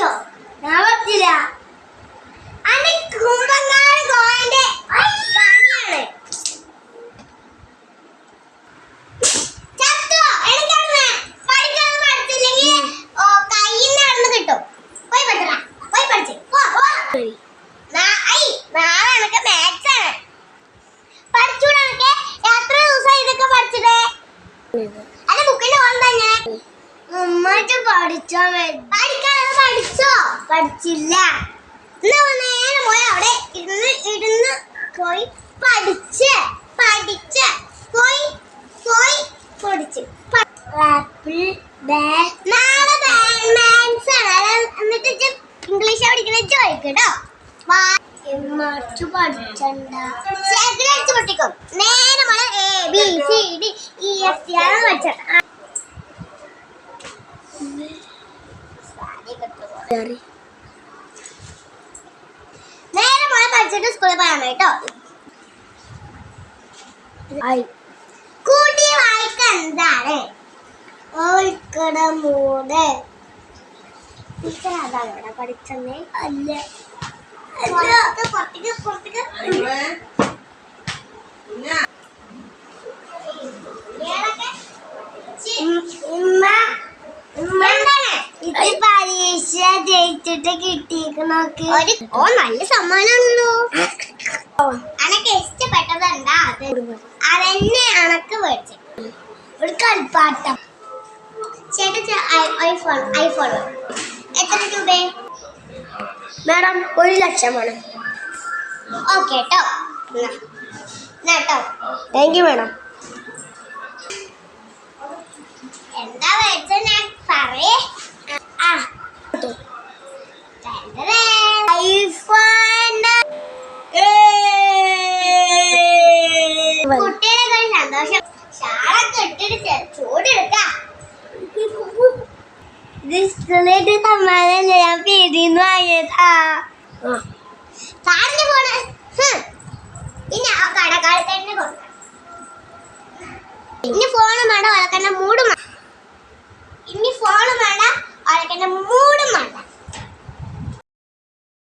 പഠിച്ചോ ഞാൻ പോയി പഠിച്ച് പഠിച്ചോ. പഠിച്ചോ? പഠിച്ചില്ല. നേരെ പോയി അവിടെ ഇരുന്ന് ഇരുന്ന് പോയി പഠിച്ച് പഠിച്ച് പോയി പോയി പഠിച്ച്. ആപ്പിൾ നാളെ മാത്സ് ആണ് എന്നിട്ട് ഇംഗ്ലീഷ് പഠിക്കണ ചോദിക്കട്ടോ മറ്റു പഠിച്ചണ്ട. ശേഖരിച്ച് പൊട്ടിക്കും. നേരെ മോളെ A B C D E F T ആണ് പഠിച്ചത് ആ. നേരെ മോളെ പഠിച്ചിട്ട് സ്കൂളിൽ പോയാണ് കേട്ടോ. കൂട്ടി വായിക്ക എന്താണ്? ഓൾക്കട മൂട്. ടീച്ചർ അതാണ് പഠിച്ചെന്നേ. അല്ല. പുറത്ത് പുറത്തേക്ക് പുറത്തേക്ക്. പരീക്ഷ ജയിച്ചിട്ട് കിട്ടിയിരിക്കണോക്ക് ഓ നല്ല സമ്മാനാണല്ലോ. അനക്ക് ഇഷ്ടപ്പെട്ടത് എന്താ അത് അതെന്നെ അനക്ക് മേടിച്ചു ഒരു കളിപ്പാട്ടം. ചേട്ടാ ഐഫോൺ ഐഫോൺ. എത്ര രൂപ? മാഡം ഒരു ലക്ഷമാണ് ഓക്കെ കേട്ടോ കേട്ടോ താങ്ക് യു മാഡം. എന്താ മേടിച്ച ഞാൻ പറയേ. സന്തോഷം ഷാളൊക്കെ ഇട്ടിട്ട് ചൂടെടുക്കാം. ഡിസ്പ്ലേറ്റ് സമ്മാനം ഞാൻ പേടിന്ന് വാങ്ങിയതാ. സാറിന് പോണ. ഇനി ആ തന്നെ ഇനി ഫോണും വേണ്ട വളക്കണ്ട മൂടും ഇനി ഫോണും വേണ്ട വളക്കണ്ട മൂടും വേണ്ട.